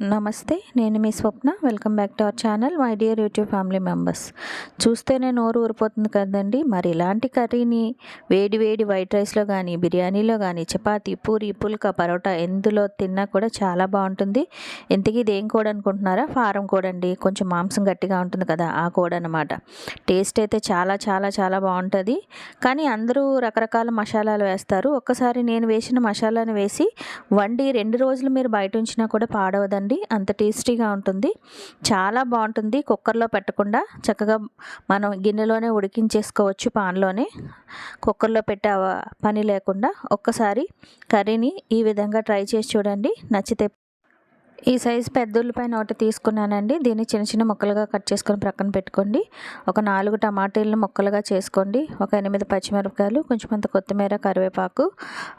నమస్తే నేను మీ Swapna. Welcome back to our channel my dear YouTube family members. చూస్తేనే నోరు ఊరిపోతుంది కదండి. మరి ఇలాంటి కర్రీని వేడి వేడి వైట్ రైస్లో కానీ బిర్యానీలో కానీ చపాతీ పూరి పుల్క పరోటా ఎందులో తిన్నా కూడా చాలా బాగుంటుంది. ఇంతకీ ఇది ఏం కోడ్ అనుకుంటున్నారా? ఫారం కోడ్ అండి. కొంచెం మాంసం గట్టిగా ఉంటుంది కదా ఆ కోడ్ అనమాట టేస్ట్ అయితే చాలా చాలా చాలా బాగుంటుంది. కానీ అందరూ రకరకాల మసాలాలు వేస్తారు. ఒక్కసారి నేను వేసిన మసాలాను వేసి వండి రెండు రోజులు మీరు బయట ఉంచినా కూడా పాడవదండి. అంత టేస్టీగా ఉంటుంది. చాలా బాగుంటుంది. కుక్కర్లో పెట్టకుండా చక్కగా మనం గిన్నెలోనే ఉడికించేసుకోవచ్చు పాన్లోనే. కుక్కర్లో పెట్టే పని లేకుండా ఒక్కసారి కర్రీని ఈ విధంగా ట్రై చేసి చూడండి. నచ్చితే ఈ సైజు పెద్ద ఉల్లిపాయను ఒకటి తీసుకున్నానండి. దీన్ని చిన్న చిన్న ముక్కలుగా కట్ చేసుకొని ప్రక్కన పెట్టుకోండి. ఒక నాలుగు టమాటీలను ముక్కలుగా చేసుకోండి. ఒక ఎనిమిది పచ్చిమిరపకాయలు కొంచెం అంత కొత్తిమీర కరివేపాకు.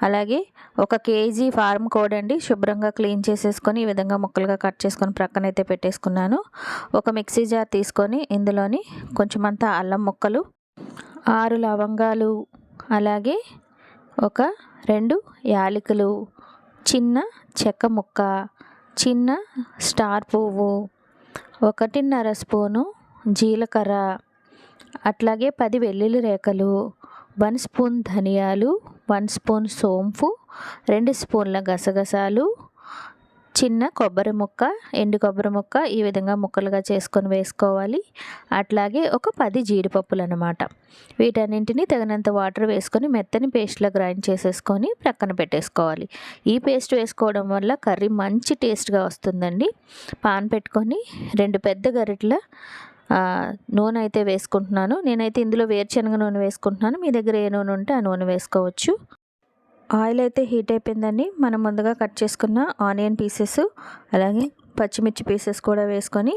అలాగే ఒక కేజీ ఫార్మ్ కోడ్ అండి. శుభ్రంగా క్లీన్ చేసేసుకొని ఈ విధంగా ముక్కలుగా కట్ చేసుకొని ప్రక్కన అయితే పెట్టేసుకున్నాను. ఒక మిక్సీ జార్ తీసుకొని ఇందులోని కొంచెం అంత అల్లం ముక్కలు ఆరు లవంగాలు అలాగే ఒక రెండు యాలకులు చిన్న చెక్క ముక్క చిన్న స్టార్ పువ్వు ఒకటిన్నర స్పూను జీలకర్ర అట్లాగే పది వెల్లుల్లి రేఖలు వన్ స్పూన్ ధనియాలు వన్ స్పూన్ సోంపు రెండు స్పూన్ల గసగసాలు చిన్న కొబ్బరి ముక్క ఎండు కొబ్బరి ముక్క ఈ విధంగా ముక్కలుగా చేసుకొని వేసుకోవాలి. అట్లాగే ఒక పది జీడిపప్పులు అనమాట వీటన్నింటినీ తగినంత వాటర్ వేసుకొని మెత్తని పేస్ట్లో గ్రైండ్ చేసేసుకొని ప్రక్కన పెట్టేసుకోవాలి. ఈ పేస్ట్ వేసుకోవడం వల్ల కర్రీ మంచి టేస్ట్గా వస్తుందండి. పాన్ పెట్టుకొని రెండు పెద్ద గరిటెల నూనె అయితే వేసుకుంటున్నాను. నేనైతే ఇందులో వేరుశనగ నూనె వేసుకుంటున్నాను. మీ దగ్గర ఏ నూనె ఉంటే ఆ నూనె వేసుకోవచ్చు. ఆయిల్ అయితే హీట్ అయిపోయిందండి. మనం ముందుగా కట్ చేసుకున్న ఆనియన్ పీసెస్ అలాగే పచ్చిమిర్చి పీసెస్ కూడా వేసుకొని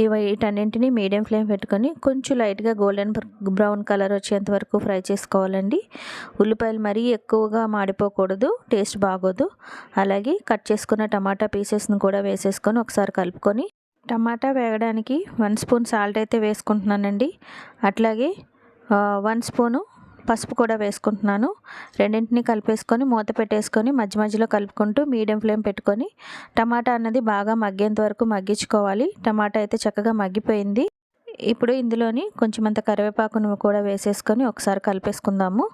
ఈ వీటన్నింటినీ మీడియం ఫ్లేమ్ పెట్టుకొని కొంచెం లైట్గా గోల్డెన్ బ్రౌన్ కలర్ వచ్చేంత వరకు ఫ్రై చేసుకోవాలండి. ఉల్లిపాయలు మరీ ఎక్కువగా మాడిపోకూడదు టేస్ట్ బాగోదు. అలాగే కట్ చేసుకున్న టమాటా పీసెస్ని కూడా వేసేసుకొని ఒకసారి కలుపుకొని టమాటా వేగడానికి వన్ స్పూన్ సాల్ట్ అయితే వేసుకుంటున్నానండి. అట్లాగే వన్ స్పూను పసుపు కూడా వేసుకుంటున్నాను. రెండింటిని కలిపేసుకొని మూత పెట్టేసుకొని మధ్య మధ్యలో కలుపుకుంటూ మీడియం ఫ్లేమ్ పెట్టుకొని టమాటా అన్నది బాగా మగ్గేంత వరకు మగ్గించుకోవాలి. టమాటా అయితే చక్కగా మగ్గిపోయింది. ఇప్పుడు ఇందులోని కొంచెం అంత కరివేపాకును కూడా వేసేసుకొని ఒకసారి కలిపేసుకుందాము.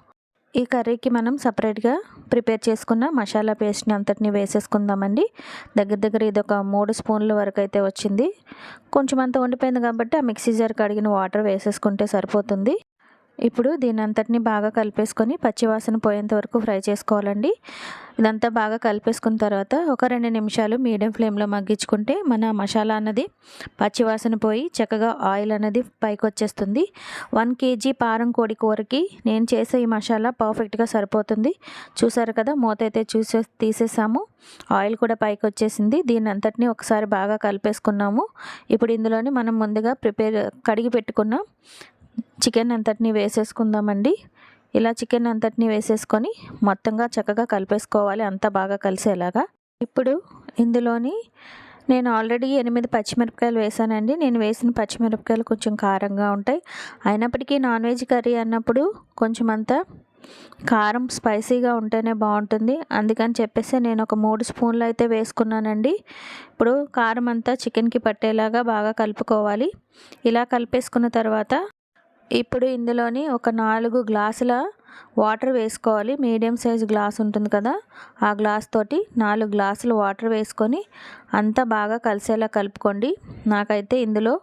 ఈ కర్రీకి మనం సపరేట్గా ప్రిపేర్ చేసుకున్న మసాలా పేస్ట్ని అంతటిని వేసేసుకుందామండి. దగ్గర దగ్గర ఇది ఒక మూడు స్పూన్ల వరకు అయితే వచ్చింది. కొంచెం అంత ఉండిపోయింది కాబట్టి ఆ మిక్సీ జార్ కడిగిన వాటర్ వేసేసుకుంటే సరిపోతుంది. ఇప్పుడు దీని అంతటిని బాగా కలిపేసుకొని పచ్చివాసన పోయేంత వరకు ఫ్రై చేసుకోవాలండి. ఇదంతా బాగా కలిపేసుకున్న తర్వాత ఒక రెండు నిమిషాలు మీడియం ఫ్లేమ్లో మగ్గించుకుంటే మన మసాలా అన్నది పచ్చివాసన పోయి చక్కగా ఆయిల్ అనేది పైకి వచ్చేస్తుంది. వన్ కేజీ పారం కోడి కూరకి నేను చేసే ఈ మసాలా పర్ఫెక్ట్గా సరిపోతుంది. చూసారు కదా మూత అయితే చూసే తీసేసాము. ఆయిల్ కూడా పైకి వచ్చేసింది. దీని అంతటిని ఒకసారి బాగా కలిపేసుకున్నాము. ఇప్పుడు ఇందులోని మనం ముందుగా ప్రిపేర్ కడిగి పెట్టుకున్న చికెన్ అంతటిని వేసేసుకుందామండి. ఇలా చికెన్ అంతటిని వేసేసుకొని మొత్తంగా చక్కగా కలిపేసుకోవాలి. అంతా బాగా కలిసేలాగా. ఇప్పుడు ఇందులోని నేను ఆల్రెడీ ఎనిమిది పచ్చిమిరపకాయలు వేసానండి. నేను వేసిన పచ్చిమిరపకాయలు కొంచెం కారంగా ఉంటాయి. అయినప్పటికీ నాన్ వెజ్ కర్రీ అన్నప్పుడు కొంచెం అంతా కారం స్పైసీగా ఉంటేనే బాగుంటుంది. అందుకని చెప్పేసి నేను ఒక మూడు స్పూన్లు అయితే వేసుకున్నానండి. ఇప్పుడు కారం అంతా చికెన్కి పట్టేలాగా బాగా కలుపుకోవాలి. ఇలా కలిపేసుకున్న తర్వాత ఇప్పుడు ఇందులోని ఒక నాలుగు గ్లాసుల వాటర్ వేసుకోవాలి. మీడియం సైజ్ గ్లాస్ ఉంటుంది కదా ఆ గ్లాస్ తోటి నాలుగు గ్లాసులు వాటర్ వేసుకొని అంతా బాగా కలిసేలా కలుపుకోండి. నాకైతే ఇందులో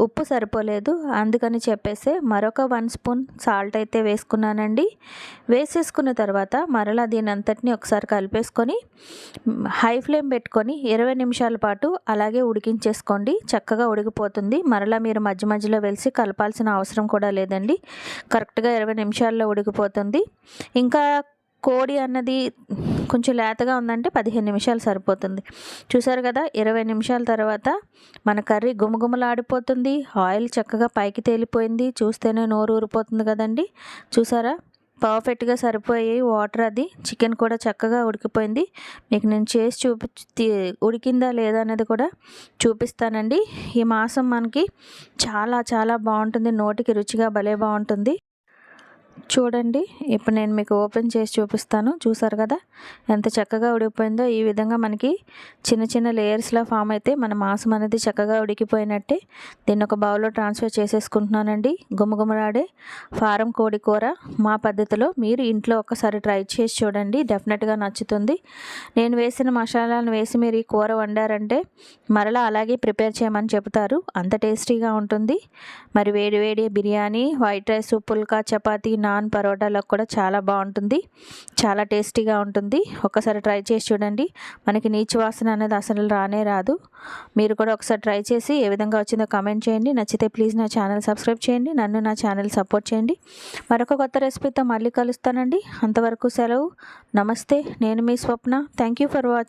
ఉప్పు సరిపోలేదు. అందుకని చెప్పేసి మరొక వన్ స్పూన్ సాల్ట్ అయితే వేసుకున్నానండి. వేసేసుకున్న తర్వాత మరలా దీని అంతటిని ఒకసారి కలిపేసుకొని హై ఫ్లేమ్ పెట్టుకొని ఇరవై నిమిషాల పాటు అలాగే ఉడికించేసుకోండి. చక్కగా ఉడికిపోతుంది. మరలా మీరు మధ్య మధ్యలో వెలిసి కలపాల్సిన అవసరం కూడా లేదండి. కరెక్ట్గా ఇరవై నిమిషాల్లో ఉడికిపోతుంది. ఇంకా కోడి అన్నది కొంచెం లేతగా ఉందంటే పదిహేను నిమిషాలు సరిపోతుంది. చూసారు కదా ఇరవై నిమిషాల తర్వాత మన కర్రీ గుమగుమలాడిపోతుంది. ఆయిల్ చక్కగా పైకి తేలిపోయింది. చూస్తేనే నోరు ఊరిపోతుంది కదండి. చూసారా? పర్ఫెక్ట్గా సరిపోయి వాటర్ అది. చికెన్ కూడా చక్కగా ఉడికిపోయింది. మీకు నేను చేసి చూపి ఉడికిందా లేదా అనేది కూడా చూపిస్తానండి. ఈ మాసం మనకి చాలా చాలా బాగుంటుంది. నోటికి రుచిగా భలే బాగుంటుంది. చూడండి. ఇప్పుడు నేను మీకు ఓపెన్ చేసి చూపిస్తాను. చూసారు కదా? ఎంత చక్కగా ఉడికిపోయిందో. ఈ విధంగా మనకి చిన్న చిన్న లేయర్స్లా ఫామ్ అయితే మన మాంసం అనేది చక్కగా ఉడికిపోయినట్టే. దీన్ని ఒక బౌల్లో ట్రాన్స్ఫర్ చేసేసుకుంటున్నానండి. గుమగుమలాడే ఫారం కోడి కూర మా పద్ధతిలో మీరు ఇంట్లో ఒక్కసారి ట్రై చేసి చూడండి. డెఫినెట్గా నచ్చుతుంది. నేను వేసిన మసాలాలను వేసి మీరు ఈ కూర వండారంటే మరలా అలాగే ప్రిపేర్ చేయమని చెబుతారు. అంత టేస్టీగా ఉంటుంది. మరి వేడి వేడి బిర్యానీ వైట్ రైస్ పుల్కా చపాతీ నాన్ పరోటాలకు కూడా చాలా బాగుంటుంది. చాలా టేస్టీగా ఉంటుంది. ఒకసారి ట్రై చేసి చూడండి. మనకి నీచు వాసన అనేది అసలు రానే రాదు. మీరు కూడా ఒకసారి ట్రై చేసి ఏ విధంగా వచ్చిందో కమెంట్ చేయండి. నచ్చితే ప్లీజ్ నా ఛానల్ సబ్స్క్రైబ్ చేయండి. నన్ను నా ఛానల్ సపోర్ట్ చేయండి. మరొక కొత్త రెసిపీతో మళ్ళీ కలుస్తానండి. అంతవరకు సెలవు. నమస్తే. నేను మీ Swapna. Thank you for watching